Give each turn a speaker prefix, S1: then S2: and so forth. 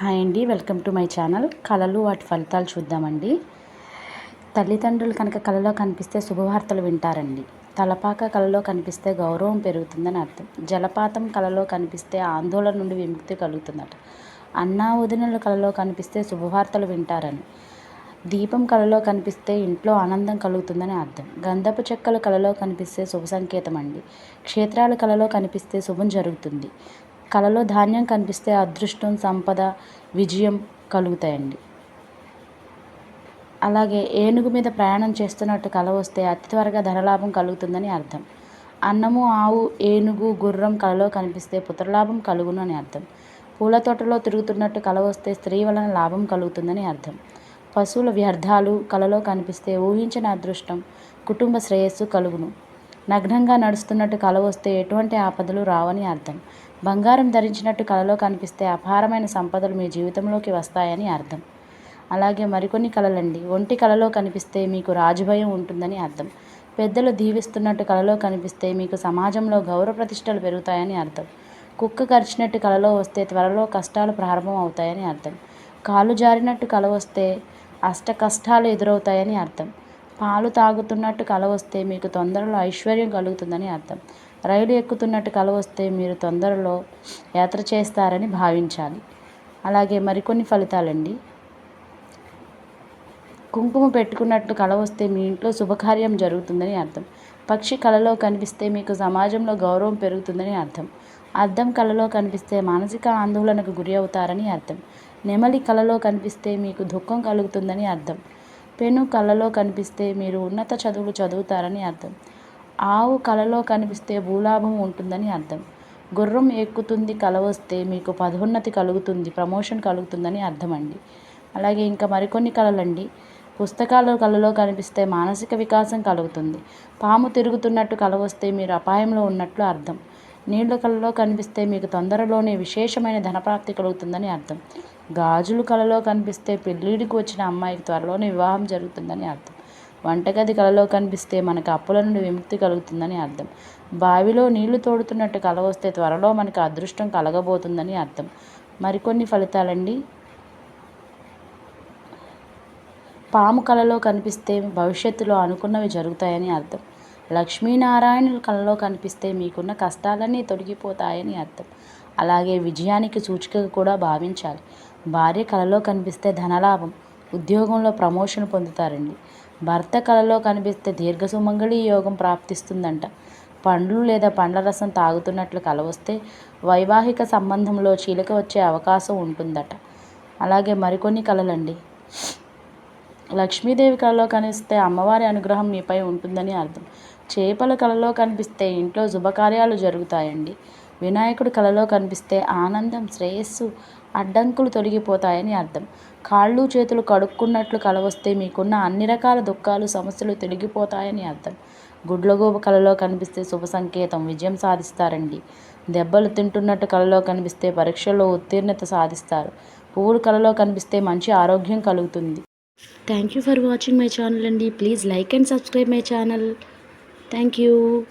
S1: Hi అండి welcome to my channel. కళలు వాటి ఫలితాలు చూద్దామండి. తల్లిదండ్రులు కనుక కళలో కనిపిస్తే శుభవార్తలు వింటారండి. తలపాక కళలో కనిపిస్తే గౌరవం పెరుగుతుందని అర్థం. జలపాతం కళలో కనిపిస్తే ఆందోళన నుండి విముక్తి కలుగుతుందట. అన్నా వదినలు కళలో కనిపిస్తే శుభవార్తలు వింటారని. దీపం కళలో కనిపిస్తే ఇంట్లో ఆనందం కలుగుతుందని అర్థం. గంధపు చెక్కలు కళలో కనిపిస్తే శుభ సంకేతం అండి క్షేత్రాలు కళలో కనిపిస్తే శుభం జరుగుతుంది. కళలో ధాన్యం కనిపిస్తే అదృష్టం సంపద విజయం కలుగుతాయండి. అలాగే ఏనుగు మీద ప్రయాణం చేస్తున్నట్టు కళ వస్తే అతి త్వరగా ధనలాభం కలుగుతుందని అర్థం. అన్నము ఆవు ఏనుగు గుర్రం కళలో కనిపిస్తే పుత్రలాభం కలుగును అని అర్థం. పూల తోటలో తిరుగుతున్నట్టు కళ వస్తే స్త్రీ వలన లాభం కలుగుతుందని అర్థం. పశువుల వ్యర్థాలు కళలో కనిపిస్తే ఊహించిన అదృష్టం కుటుంబ శ్రేయస్సు కలుగును. నగ్నంగా నడుస్తున్నట్టు కళ వస్తే ఎటువంటి ఆపదలు రావని అర్థం. బంగారం ధరించినట్టు కళలో కనిపిస్తే అపారమైన సంపదలు మీ జీవితంలోకి వస్తాయని అర్థం. అలాగే మరికొన్ని కళలండి ఒంటి కళలో కనిపిస్తే మీకు రాజభయం ఉంటుందని అర్థం. పెద్దలు దీవిస్తున్నట్టు కళలో కనిపిస్తే మీకు సమాజంలో గౌరవ ప్రతిష్టలు పెరుగుతాయని అర్థం. కుక్క కరిచినట్టు కళలో వస్తే త్వరలో కష్టాలు ప్రారంభం అవుతాయని అర్థం. కాలు జారినట్టు కళ వస్తే అష్ట కష్టాలు ఎదురవుతాయని అర్థం. పాలు తాగుతున్నట్టు కళ వస్తే మీకు తొందరలో ఐశ్వర్యం కలుగుతుందని అర్థం. రైలు ఎక్కుతున్నట్టు కళ వస్తే మీరు తొందరలో యాత్ర చేస్తారని భావించాలి. అలాగే మరికొన్ని ఫలితాలండి. కుంకుమ పెట్టుకున్నట్టు కలవస్తే మీ ఇంట్లో శుభకార్యం జరుగుతుందని అర్థం. పక్షి కళలో కనిపిస్తే మీకు సమాజంలో గౌరవం పెరుగుతుందని అర్థం. అద్దం కళలో కనిపిస్తే మానసిక ఆందోళనకు గురి అవుతారని అర్థం. నెమలి కళలో కనిపిస్తే మీకు దుఃఖం కలుగుతుందని అర్థం. పెను కళలో కనిపిస్తే మీరు ఉన్నత చదువులు చదువుతారని అర్థం. ఆవు కలలో కనిపిస్తే భూలాభం ఉంటుందని అర్థం. గుర్రం ఎక్కుతుంది కల వస్తే మీకు పదోన్నతి కలుగుతుంది ప్రమోషన్ కలుగుతుందని అర్థం అండి అలాగే ఇంకా మరికొన్ని కళలండి పుస్తకాలు కళలో కనిపిస్తే మానసిక వికాసం కలుగుతుంది. పాము తిరుగుతున్నట్టు కల వస్తే మీరు అపాయంలో ఉన్నట్లు అర్థం. నీళ్ళ కళలో కనిపిస్తే మీకు తొందరలోనే విశేషమైన ధనప్రాప్తి కలుగుతుందని అర్థం. గాజులు కళలో కనిపిస్తే పెళ్ళిడికి వచ్చిన అమ్మాయికి త్వరలోనే వివాహం జరుగుతుందని అర్థం. వంటగది కలలో కనిపిస్తే మనకు అప్పుల నుండి విముక్తి కలుగుతుందని అర్థం. బావిలో నీళ్ళు తోడుతున్నట్టు కల వస్తే త్వరలో మనకు అదృష్టం కలగబోతుందని అర్థం. మరికొన్ని ఫలితాలండి. పాము కళలో కనిపిస్తే భవిష్యత్తులో అనుకున్నవి జరుగుతాయని అర్థం. లక్ష్మీనారాయణుల కళలో కనిపిస్తే మీకున్న కష్టాలన్నీ తొలగిపోతాయని అర్థం. అలాగే విజయానికి సూచికగా కూడా భావించాలి. భార్య కళలో కనిపిస్తే ధనలాభం ఉద్యోగంలో ప్రమోషన్ పొందుతారండి. భర్త కళలో కనిపిస్తే దీర్ఘ సుమంగళి యోగం ప్రాప్తిస్తుందంట. పండ్లు లేదా పండ్ల రసం తాగుతున్నట్లు కల వస్తే వైవాహిక సంబంధంలో చీలిక వచ్చే అవకాశం ఉంటుందట. అలాగే మరికొన్ని కళలండి లక్ష్మీదేవి కళలో కనిపిస్తే అమ్మవారి అనుగ్రహం మీపై ఉంటుందని అర్థం. చేపల కళలో కనిపిస్తే ఇంట్లో శుభకార్యాలు జరుగుతాయండి. వినాయకుడి కళలో కనిపిస్తే ఆనందం శ్రేయస్సు అడ్డంకులు తొలగిపోతాయని అర్థం. కాళ్ళు చేతులు కడుక్కున్నట్లు కలవస్తే మీకున్న అన్ని రకాల దుఃఖాలు సమస్యలు తొలగిపోతాయని అర్థం. గుడ్లగూబ కలలో కనిపిస్తే శుభ సంకేతం విజయం సాధిస్తారండి. దెబ్బలు తింటున్నట్టు కలలో కనిపిస్తే పరీక్షల్లో ఉత్తీర్ణత సాధిస్తారు. పువ్వులు కలలో కనిపిస్తే మంచి ఆరోగ్యం కలుగుతుంది. Thank you for watching my channel అండి. Please like and subscribe my channel thank you